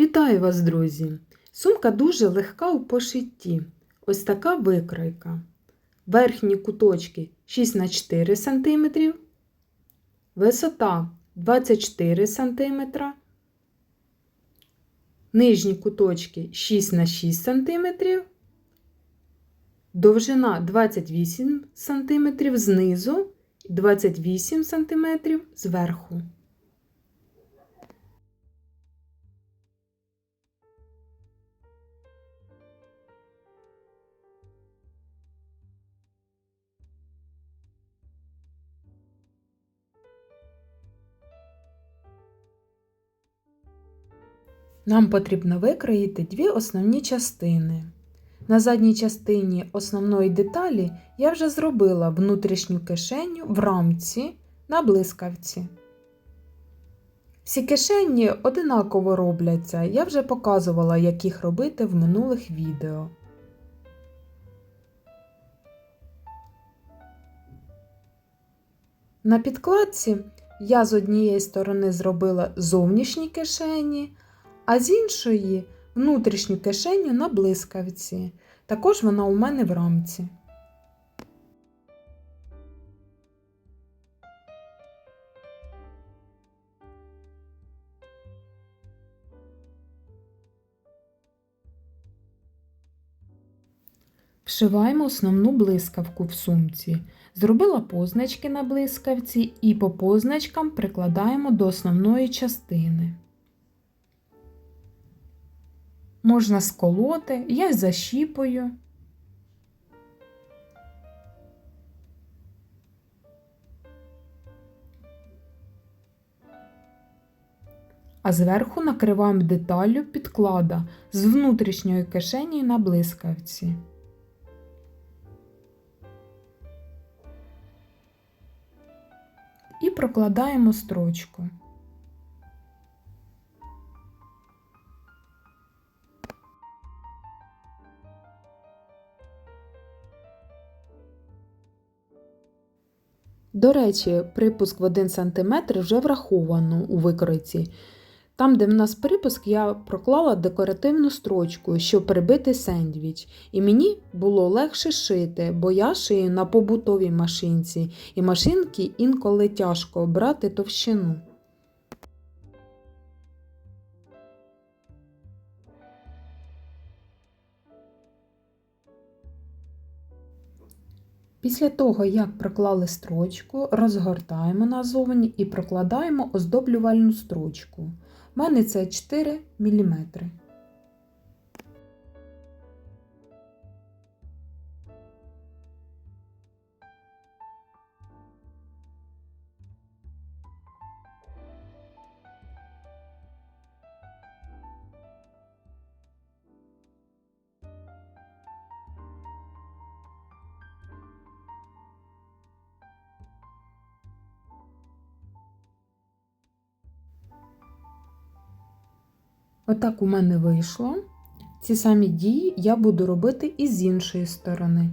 Вітаю вас, друзі! Сумка дуже легка у пошитті. Ось така викройка. Верхні куточки 6 на 4 см, висота 24 см, нижні куточки 6 на 6 см, довжина 28 см знизу і 28 см зверху. Нам потрібно викроїти дві основні частини. На задній частині основної деталі я вже зробила внутрішню кишеню в рамці на блискавці. Всі кишені одинаково робляться, я вже показувала, як їх робити в минулих відео. На підкладці я з однієї сторони зробила зовнішні кишені, а з іншої внутрішню кишеню на блискавці. Також вона у мене в рамці. Вшиваємо основну блискавку в сумці. Зробила позначки на блискавці і по позначкам прикладаємо до основної частини. Можна сколоти, я защіпую. А зверху накриваємо деталлю підклада з внутрішньої кишені на блискавці. І прокладаємо строчку. До речі, припуск в 1 см вже враховано у викройці. Там, де в нас припуск, я проклала декоративну строчку, щоб прибити сендвіч. І мені було легше шити, бо я шию на побутовій машинці, і машинки інколи тяжко обрати товщину. Після того, як проклали строчку, розгортаємо назовні і прокладаємо оздоблювальну строчку. У мене це 4 мм. Отак у мене вийшло. Ці самі дії я буду робити і з іншої сторони.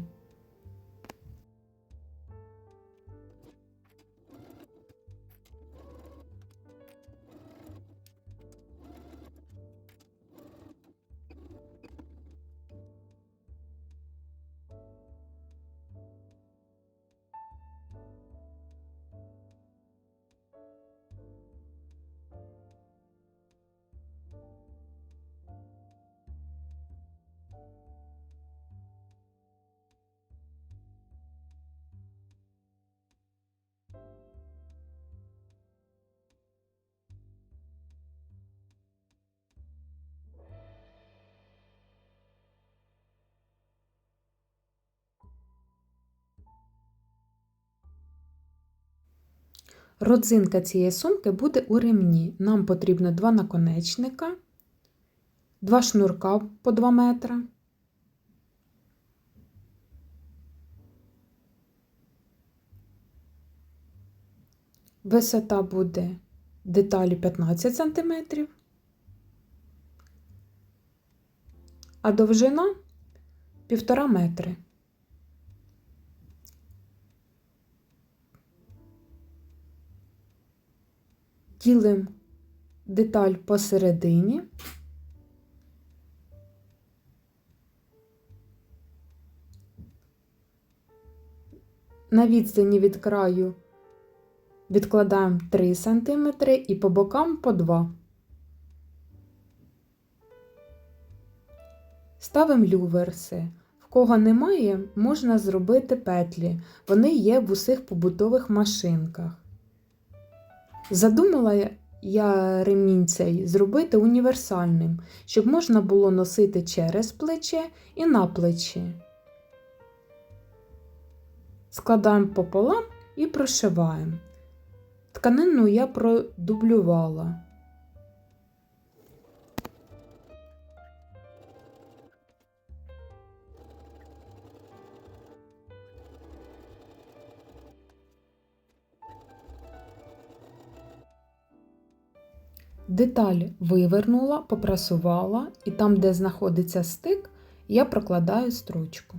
Родзинка цієї сумки буде у ремні. Нам потрібно два наконечника, два шнурка по 2 метра. Висота буде деталі 15 см, а довжина 1,5 метри. ділимо деталь посередині. На відстані від краю відкладаємо 3 см і по бокам по 2. Ставимо люверси. В кого немає, можна зробити петлі, вони є в усіх побутових машинках. Задумала я ремінь цей зробити універсальним, щоб можна було носити через плече і на плечі. Складаємо пополам і прошиваємо. Тканину я продублювала. Деталь вивернула, попрасувала, і там, де знаходиться стик, я прокладаю строчку.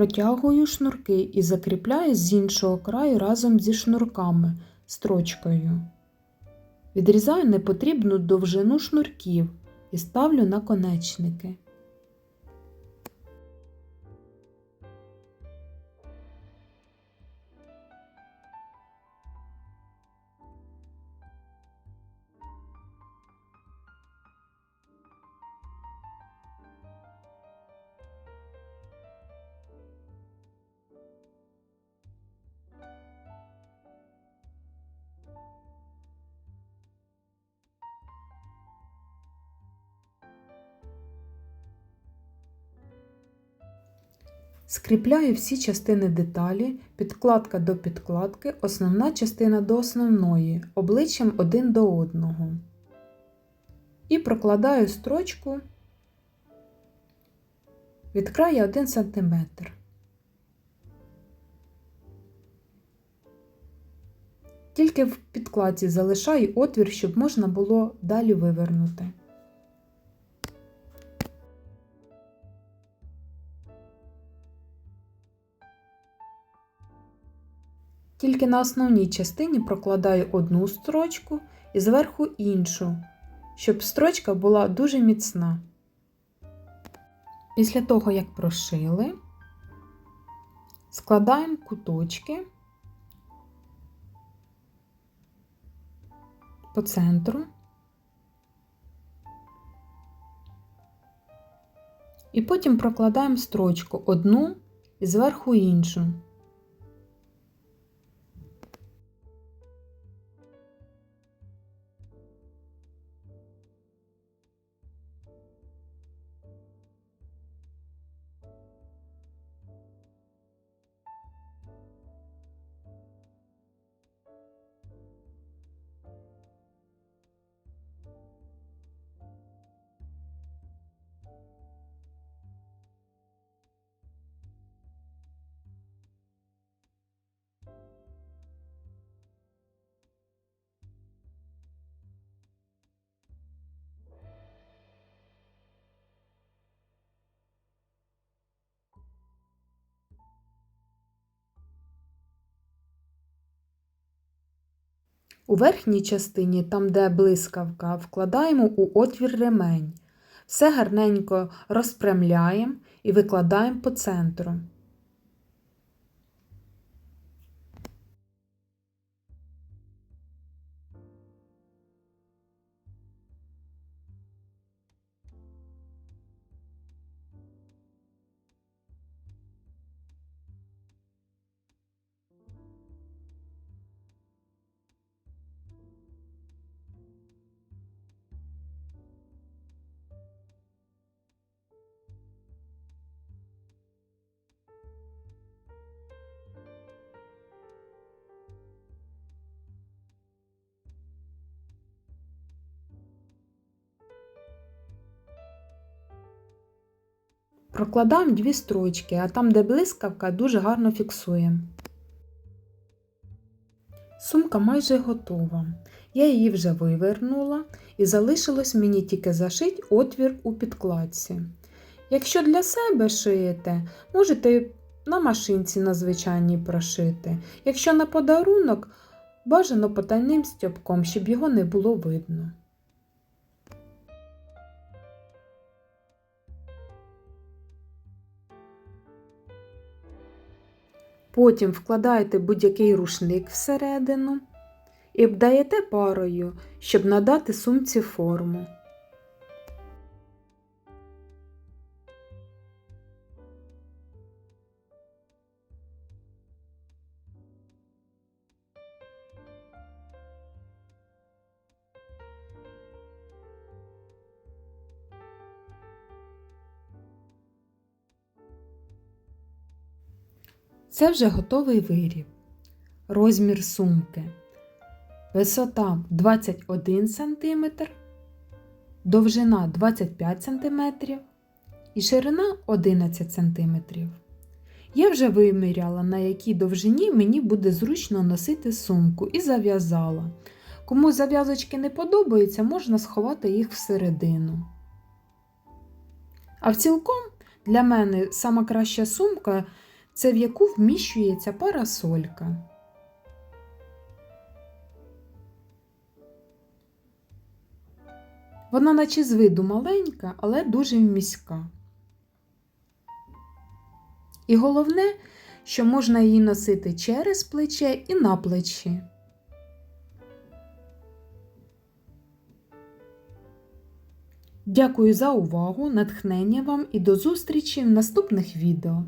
Протягую шнурки і закріпляю з іншого краю разом зі шнурками строчкою. Відрізаю непотрібну довжину шнурків і ставлю на конечники. Скріпляю всі частини деталі, підкладка до підкладки, основна частина до основної, обличчям один до одного. І прокладаю строчку від краю 1 см. Тільки в підкладці залишаю отвір, щоб можна було далі вивернути. Тільки на основній частині прокладаю одну строчку і зверху іншу, щоб строчка була дуже міцна. Після того, як прошили, складаємо куточки по центру і потім прокладаємо строчку одну і зверху іншу. У верхній частині, там де блискавка, вкладаємо у отвір ремень. Все гарненько розпрямляємо і викладаємо по центру. Прокладаємо дві строчки, а там, де блискавка, дуже гарно фіксуємо. Сумка майже готова. Я її вже вивернула і залишилось мені тільки зашити отвір у підкладці. Якщо для себе шиєте, можете на машинці на звичайній прошити. Якщо на подарунок, бажано потайним стьопком, щоб його не було видно. Потім вкладаєте будь-який рушник всередину і обдаєте парою, щоб надати сумці форму. Це вже готовий виріб. Розмір сумки. Висота 21 см, довжина 25 см і ширина 11 см. Я вже виміряла, на якій довжині мені буде зручно носити сумку і зав'язала. Кому зав'язочки не подобаються, можна сховати їх всередину. А в цілком для мене сама краща сумка це в яку вміщується парасолька. Вона наче з виду маленька, але дуже міська. І головне, що можна її носити через плече і на плечі. Дякую за увагу, натхнення вам і до зустрічі в наступних відео.